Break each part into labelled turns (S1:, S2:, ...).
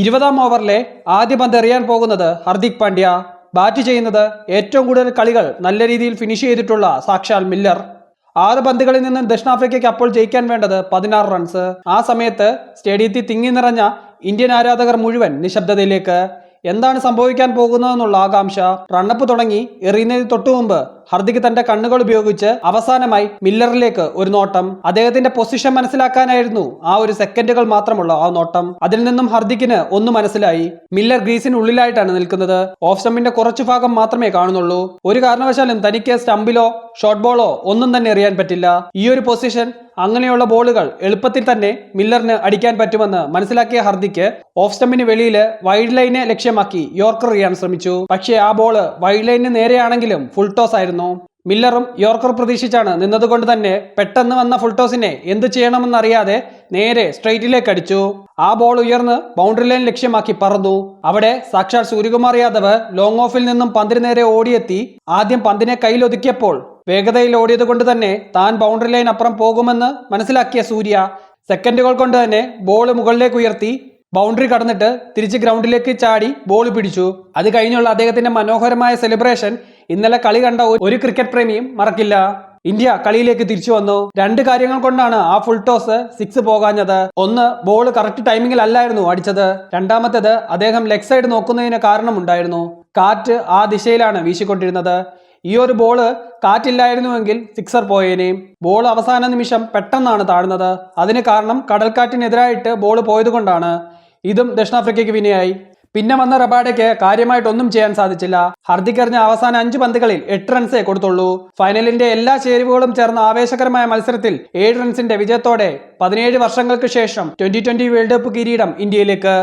S1: ഇരുപതാം ഓവറിലെ ആദ്യ പന്ത് എറിയാൻ പോകുന്നത് ഹർദിക് പാണ്ഡ്യ. ബാറ്റ് ചെയ്യുന്നത് ഏറ്റവും കൂടുതൽ കളികൾ നല്ല രീതിയിൽ ഫിനിഷ് ചെയ്തിട്ടുള്ള സാക്ഷാൽ മില്ലർ. ആറ് പന്തുകളിൽ നിന്ന് ദക്ഷിണാഫ്രിക്കയ്ക്ക് അപ്പോൾ ജയിക്കാൻ വേണ്ടത് പതിനാറ് റൺസ് ആ സമയത്ത് സ്റ്റേഡിയത്തിൽ തിങ്ങി നിറഞ്ഞ ഇന്ത്യൻ ആരാധകർ മുഴുവൻ നിശബ്ദതയിലേക്ക്. എന്താണ് സംഭവിക്കാൻ പോകുന്നതെന്നുള്ള ആകാംക്ഷ. റണ്ണപ്പ് തുടങ്ങി എറിയുന്നതിന് തൊട്ടു മുമ്പ് ഹർദിക് തന്റെ കണ്ണുകൾ ഉപയോഗിച്ച് അവസാനമായി മില്ലറിലേക്ക് ഒരു നോട്ടം. അദ്ദേഹത്തിന്റെ പൊസിഷൻ മനസ്സിലാക്കാനായിരുന്നു ആ ഒരു സെക്കൻഡുകൾ മാത്രമുള്ള ആ നോട്ടം. അതിൽ നിന്നും ഹർദിക്കിന് ഒന്ന് മനസ്സിലായി. മില്ലർ ഗ്രീസിനുള്ളിലായിട്ടാണ് നിൽക്കുന്നത്. ഓഫ് സ്റ്റമ്പിന്റെ കുറച്ചു ഭാഗം മാത്രമേ കാണുന്നുള്ളൂ. ഒരു കാരണവശാലും തനിക്ക് സ്റ്റമ്പിലോ ഷോർട്ട് ബോളോ ഒന്നും തന്നെ അറിയാൻ പറ്റില്ല. ഈ ഒരു പൊസിഷൻ അങ്ങനെയുള്ള ബോളുകൾ എളുപ്പത്തിൽ തന്നെ മില്ലറിന് അടിക്കാൻ പറ്റുമെന്ന് മനസ്സിലാക്കിയ ഹർദിക്ക് ഓഫ് സ്റ്റമ്പിന് വെളിയിൽ വൈഡ് ലൈനെ ലക്ഷ്യമാക്കി യോർക്കർ എറിയാൻ ശ്രമിച്ചു. പക്ഷേ ആ ബോൾ വൈഡ് ലൈനിന് നേരെയാണെങ്കിലും ഫുൾ ടോസ് ആയിരുന്നു. മില്ലറും യോർക്കർ പ്രതീക്ഷിച്ചാണ് നിന്നതുകൊണ്ട് തന്നെ പെട്ടെന്ന് വന്ന ഫുൾ ടോസിനെ എന്ത് ചെയ്യണമെന്നറിയാതെ നേരെ സ്ട്രെയിറ്റിലേക്ക് അടിച്ചു. ആ ബോൾ ഉയർന്ന് ബൗണ്ടറി ലൈൻ ലക്ഷ്യമാക്കി പറന്നു. അവിടെ സാക്ഷാൽ സൂര്യകുമാർ യാദവ് ലോങ് ഓഫിൽ നിന്നും പന്തിന് നേരെ ഓടിയെത്തി. ആദ്യം പന്തിനെ കയ്യിലൊതുക്കിയപ്പോൾ വേഗതയിൽ ഓടിയത് കൊണ്ട് തന്നെ താൻ ബൗണ്ടറി ലൈൻ അപ്പുറം പോകുമെന്ന് മനസ്സിലാക്കിയ സൂര്യ. സെക്കൻഡുകൾ കൊണ്ട് തന്നെ ബോൾ മുകളിലേക്ക് ഉയർത്തി. ബൗണ്ടറി കടന്നിട്ട് തിരിച്ച് ഗ്രൗണ്ടിലേക്ക് ചാടി ബോൾ പിടിച്ചു. അത് കഴിഞ്ഞുള്ള അദ്ദേഹത്തിന്റെ മനോഹരമായ സെലിബ്രേഷൻ ഇന്നലെ കളി കണ്ട ഒരു ക്രിക്കറ്റ് പ്രേമിയും മറക്കില്ല. ഇന്ത്യ കളിയിലേക്ക് തിരിച്ചു വന്നു. രണ്ട് കാര്യങ്ങൾ കൊണ്ടാണ് ആ ഫുൾ ടോസ് സിക്സ് പോകാഞ്ഞത്. ഒന്ന് ബോൾ കറക്റ്റ് ടൈമിംഗിൽ അല്ലായിരുന്നു അടിച്ചത്. രണ്ടാമത്തേത് അദ്ദേഹം ലെഗ് സൈഡ് നോക്കുന്നതിന് കാരണമുണ്ടായിരുന്നു. കാറ്റ് ആ ദിശയിലാണ് വീശിക്കൊണ്ടിരുന്നത്. ഈ ഒരു ബോൾ കാറ്റില്ലായിരുന്നുവെങ്കിൽ സിക്സർ പോയേനേയും ബോൾ അവസാന നിമിഷം പെട്ടെന്നാണ് താഴ്ന്നത്. അതിന് കാരണം കടൽക്കാറ്റിനെതിരായിട്ട് ബോൾ പോയതുകൊണ്ടാണ്. ഇതും ദക്ഷിണാഫ്രിക്കയ്ക്ക് വിനയായി. പിന്നെ വന്ന റബാഡയ്ക്ക് കാര്യമായിട്ടൊന്നും ചെയ്യാൻ സാധിച്ചില്ല. ഹർദിക് എറിഞ്ഞ അവസാന അഞ്ച് പന്തുകളിൽ എട്ട് റൺസേ കൊടുത്തുള്ളൂ. ഫൈനലിന്റെ എല്ലാ ചേരുവകളും ചേർന്ന ആവേശകരമായ മത്സരത്തിൽ ഏഴ് റൺസിന്റെ വിജയത്തോടെ പതിനേഴ് വർഷങ്ങൾക്ക് ശേഷം ട്വന്റി ട്വന്റി വേൾഡ് കപ്പ് കിരീടം ഇന്ത്യയിലേക്ക്.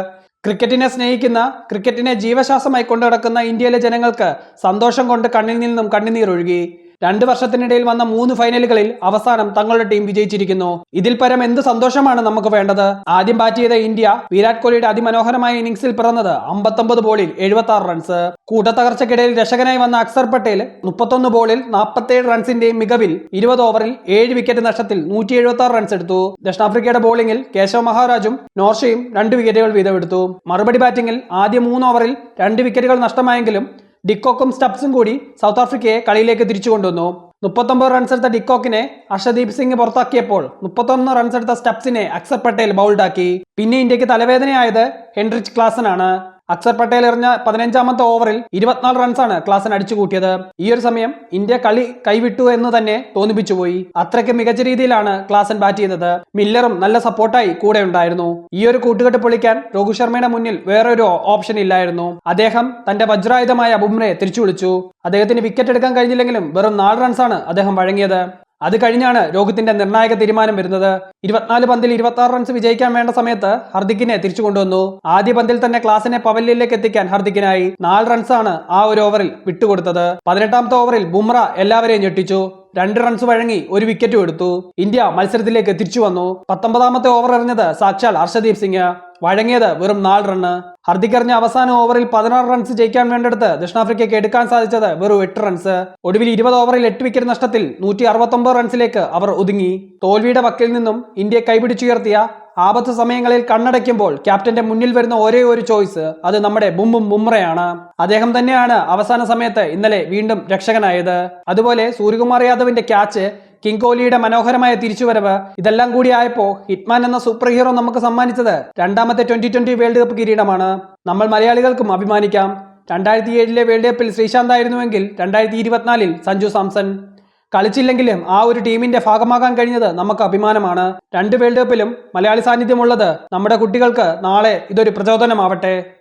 S1: ക്രിക്കറ്റിനെ സ്നേഹിക്കുന്ന ക്രിക്കറ്റിനെ ജീവശ്വാസമായി കൊണ്ടു നടക്കുന്ന ഇന്ത്യയിലെ ജനങ്ങൾക്ക് സന്തോഷം കൊണ്ട് കണ്ണിൽ നിന്നും കണ്ണുനീർ ഒഴുകി രണ്ട് വർഷത്തിനിടയിൽ വന്ന മൂന്ന് ഫൈനലുകളിൽ അവസാനം തങ്ങളുടെ ടീം വിജയിച്ചിരിക്കുന്നു. ഇതിൽ പരം എന്ത് സന്തോഷമാണ് നമുക്ക് വേണ്ടത്? ആദ്യം ബാറ്റ് ചെയ്ത ഇന്ത്യ വിരാട് കോഹ്ലിയുടെ അതിമനോഹരമായ ഇന്നിംഗ്സിൽ പിറന്നത് അമ്പത്തൊമ്പത് ബോളിൽ എഴുപത്തി ആറ് റൺസ് കൂട്ടത്തകർച്ചക്കിടയിൽ രക്ഷകനായി വന്ന അക്സർ പട്ടേൽ മുപ്പത്തൊന്ന് ബോളിൽ നാൽപ്പത്തേഴ് റൺസിന്റെ മികവിൽ ഇരുപത് ഓവറിൽ ഏഴ് വിക്കറ്റ് നഷ്ടത്തിൽ നൂറ്റി എഴുപത്തി ആറ് റൺസ് എടുത്തു. ദക്ഷിണാഫ്രിക്കയുടെ ബോളിംഗിൽ കേശവ് മഹാരാജും നോർഷയും രണ്ട് വിക്കറ്റുകൾ വീതമെടുത്തു. മറുപടി ബാറ്റിംഗിൽ ആദ്യ മൂന്ന് ഓവറിൽ രണ്ട് വിക്കറ്റുകൾ നഷ്ടമായെങ്കിലും ഡിക്കോക്കും സ്റ്റബ്സും കൂടി സൗത്ത് ആഫ്രിക്കയെ കളിയിലേക്ക് തിരിച്ചു കൊണ്ടുവന്നു. മുപ്പത്തൊമ്പത് റൺസ് എടുത്ത ഡിക്കോക്കിനെ അർഷദീപ് സിംഗ് പുറത്താക്കിയപ്പോൾ മുപ്പത്തൊന്ന് റൺസ് എടുത്ത സ്റ്റബ്സിനെ അക്സർ പട്ടേൽ ബൗൾഡാക്കി. പിന്നെ ഇന്ത്യയ്ക്ക് തലവേദനയായത് ഹെൻറിച്ച് ക്ലാസനാണ്. അക്സർ പട്ടേൽ എറിഞ്ഞ പതിനഞ്ചാമത്തെ ഓവറിൽ ഇരുപത്തിനാല് റൺസാണ് ക്ലാസൻ അടിച്ചു കൂട്ടിയത് ഈ ഒരു സമയം ഇന്ത്യ കളി കൈവിട്ടു എന്ന് തന്നെ തോന്നിപ്പിച്ചു പോയി. അത്രയ്ക്ക് മികച്ച രീതിയിലാണ് ക്ലാസൻ ബാറ്റ് ചെയ്യുന്നത്. മില്ലറും നല്ല സപ്പോർട്ടായി കൂടെ ഉണ്ടായിരുന്നു. ഈ ഒരു കൂട്ടുകെട്ട് പൊളിക്കാൻ രോഹിത് ശർമ്മയുടെ മുന്നിൽ വേറൊരു ഓപ്ഷൻ ഇല്ലായിരുന്നു. അദ്ദേഹം തന്റെ വജ്രായുധമായ ബുംറയെ തിരിച്ചു വിളിച്ചു അദ്ദേഹത്തിന് വിക്കറ്റ് എടുക്കാൻ കഴിഞ്ഞില്ലെങ്കിലും വെറും നാല് റൺസാണ് അദ്ദേഹം വഴങ്ങിയത്. അത് കഴിഞ്ഞാണ് രോഹിത്തിന്റെ നിർണായക തീരുമാനം വരുന്നത്. ഇരുപത്തിനാല് പന്തിൽ ഇരുപത്തി ആറ് റൺസ് വിജയിക്കാൻ വേണ്ട സമയത്ത് ഹർദിക്കിനെ തിരിച്ചു കൊണ്ടുവന്നു. ആദ്യ പന്തിൽ തന്നെ ക്ലാസിനെ പവലിലേക്ക് എത്തിക്കാൻ ഹർദിക്കിനായി നാല് റൺസാണ് ആ ഒരു ഓവറിൽ വിട്ടുകൊടുത്തത്. പതിനെട്ടാമത്തെ ഓവറിൽ ബുംറ എല്ലാവരെയും ഞെട്ടിച്ചു. രണ്ട് റൺസ് വഴങ്ങി ഒരു വിക്കറ്റും എടുത്തു. ഇന്ത്യ മത്സരത്തിലേക്ക് തിരിച്ചു വന്നു. പത്തൊമ്പതാമത്തെ ഓവർ എറിഞ്ഞത് സാക്ഷാൽ ഹർഷദീപ് സിംഗ്. വഴങ്ങിയത് വെറും നാല് റണ്ണ് ഹർദിക് എറിഞ്ഞ അവസാന ഓവറിൽ പതിനാറ് റൺസ് ജയിക്കാൻ വേണ്ടെടുത്ത് ദക്ഷിണാഫ്രിക്കയ്ക്ക് എടുക്കാൻ സാധിച്ചത് വെറും എട്ട് റൺസ് ഒടുവിൽ ഇരുപത് ഓവറിൽ എട്ട് വിക്കറ്റ് നഷ്ടത്തിൽ നൂറ്റി അറുപത്തൊമ്പത് റൺസിലേക്ക് അവർ ഒതുങ്ങി. തോൽവിയുടെ വക്കിൽ നിന്നും ഇന്ത്യ കൈപിടിച്ചുയർത്തിയ ആപത്ത് സമയങ്ങളിൽ കണ്ണടയ്ക്കുമ്പോൾ ക്യാപ്റ്റന്റെ മുന്നിൽ വരുന്ന ഒരേ ഒരു ചോയ്സ് അത് നമ്മുടെ ബുംബും ബുംറയാണ്. അദ്ദേഹം തന്നെയാണ് അവസാന സമയത്ത് ഇന്നലെ വീണ്ടും രക്ഷകനായത്. അതുപോലെ സൂര്യകുമാർ യാദവിന്റെ ക്യാച്ച് കിങ് കോഹ്ലിയുടെ മനോഹരമായ തിരിച്ചുവരവ് ഇതെല്ലാം കൂടി ആയപ്പോ ഹിറ്റ്മാൻ എന്ന സൂപ്പർ ഹീറോ നമുക്ക് സമ്മാനിച്ചത് രണ്ടാമത്തെ ട്വന്റി ട്വന്റി വേൾഡ് കപ്പ് കിരീടമാണ്. നമ്മൾ മലയാളികൾക്കും അഭിമാനിക്കാം. രണ്ടായിരത്തി ഏഴിലെ വേൾഡ് കപ്പിൽ ശ്രീശാന്ത് ആയിരുന്നുവെങ്കിൽ രണ്ടായിരത്തി ഇരുപത്തിനാലിൽ സഞ്ജു സാംസൺ. കളിച്ചില്ലെങ്കിലും ആ ഒരു ടീമിന്റെ ഭാഗമാകാൻ കഴിഞ്ഞത് നമുക്ക് അഭിമാനമാണ്. രണ്ട് വേൾഡ് കപ്പിലും മലയാളി സാന്നിധ്യമുള്ളത് നമ്മുടെ കുട്ടികൾക്ക് നാളെ ഇതൊരു പ്രചോദനമാവട്ടെ.